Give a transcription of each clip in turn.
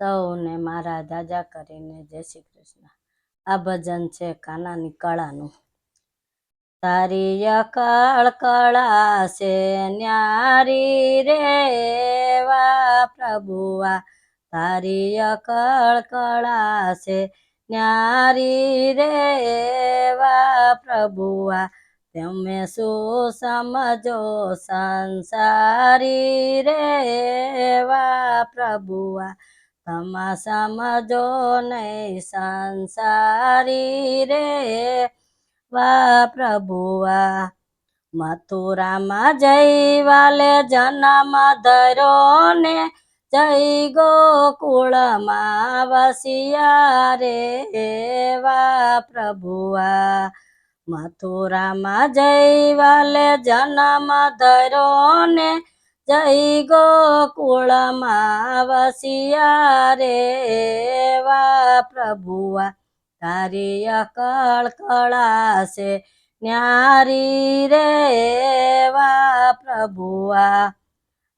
સૌને મારા દાદા કરીને જય શ્રી કૃષ્ણ. આ ભજન છે કાનાની કળાનું. તારી અકળ કળા છે ન્યારી રે વા પ્રભુઆ તારી અકળ કળા છે ન્યારી રે વા પ્રભુઆ તમે શું સમજો સંસારી રે વા પ્રભુઆ તમા સમજો નહીં સંસારી રે વા પ્રભુવા મથુરામાં જઈ વાલે જન્મ ધરો ને જય ગોકુળમાં વસિયા રે વા પ્રભુવા મથુરામાં જઈ વાલે જન્મ ધરો ને જય ગોકુળમાં વસિયા રે વા પ્રભુઆ તારી અકળ કળાશે ન્યારી રે વા પ્રભુઆ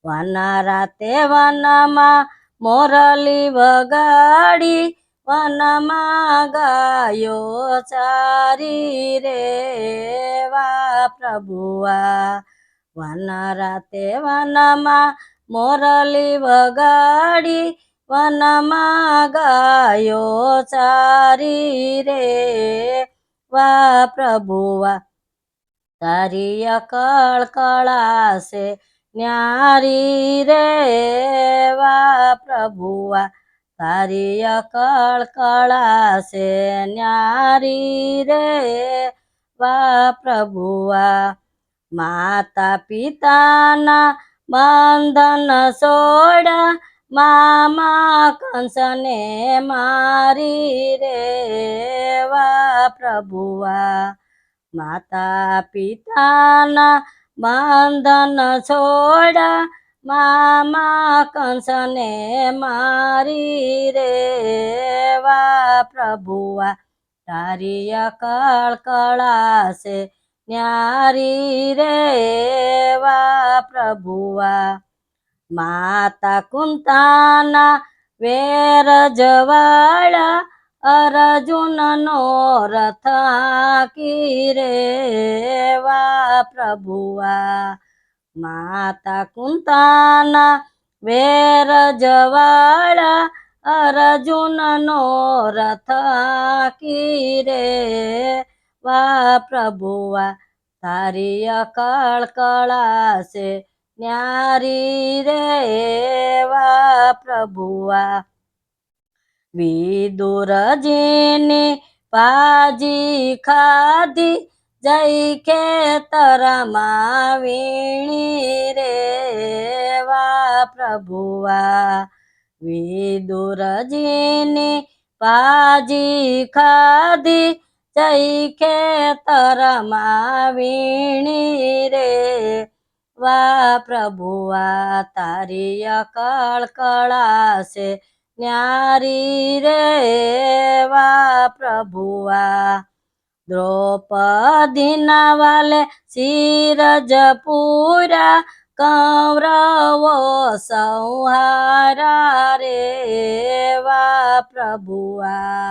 વન રાતે વનમાં મોરલી વગાડી, વનમાં ગાયો ચારી રે વા પ્રભુઆ વન રાતે વનમાં મોરલી વગાડી, વનમાં ગાયો ચારી રે. વા પ્રભુવા તારી અકળ કળાશે ન્યારી રે. વા પ્રભુવા તારી અકળ કળાશે ન્યારી રે. વા પ્રભુઆ માતા પિતાના બંધન સોડા, મામા કંસને મારી રેવા પ્રભુવા. માતા પિતાના બંધન છોડા મામા કંસને મારી રેવા પ્રભુવા. તારી અકળ કળા છે ન્યારી प्रभुवा, माता માતા કુંતાના વેર જવાળા અર્જુનનો રથ હાંકી રે વા પ્રભુઆ માતા કુંતાના વેર જવાળા અર્જુનનો રથ રે વા પ્રભુઆ તારી અકળ કળાશે ન્યારી રે વા પ્રભુઆ વિદુરજીની પાજી ખાધી જઈ ખેતરમાં વીણી રે વા પ્રભુઆ વિદુરજીની પાજી ખાધી જય ખેતરમાં વીણી રે. વા પ્રભુઆ તારી અકળ કળાશે ન્યારી રે. વા પ્રભુઆ દ્રૌપદીના વાલે શિરજ પૂરા કૌરવો સંહારા રે. વા પ્રભુઆ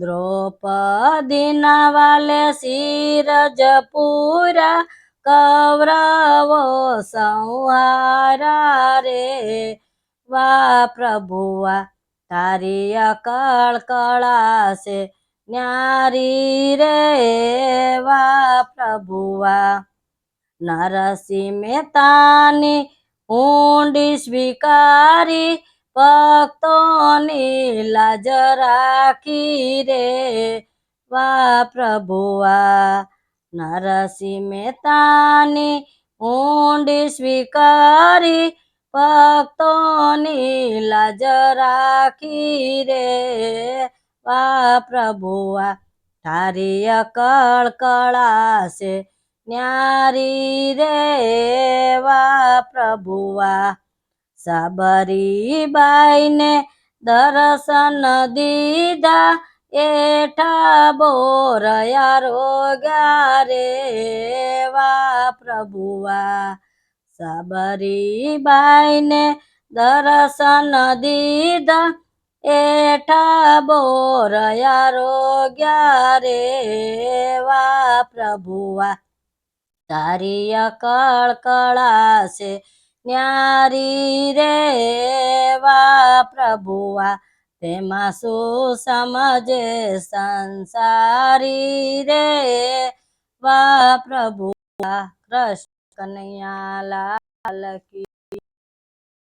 દ્રૌપદીના વાલે શિરજ પૂરા કૌરવો સંહારા રે. વા પ્રભુવા તારી અકળ કળાશે ન્યારી રે. વા પ્રભુવા નરસિંહ મહેતાની ઊંડી સ્વીકારી ભક્તોની લાજ રાખી રે. વા પ્રભુઆ નરસિંહ મહેતાની ઊંડી સ્વીકારી ભક્તોની લાજ રાખી રે. વા પ્રભુઆ તારી અકળ કળાશે ન્યારી રે. વા પ્રભુઆ સબરીબાઈને દર્શન દીધા. એઠા બોરયા રોગ્યા રે વા પ્રભુવા. સાબરી બાઈને દર્શન દીધા. એઠા બોરયા રોગ્યા રે વા પ્રભુવા. તારી અકળ કળાશે ન્યારી રે વા પ્રભુવા, તેમાં શું સમજે સંસારી રે વા પ્રભુઆ કૃષ્ણ કનૈયા લાલ કી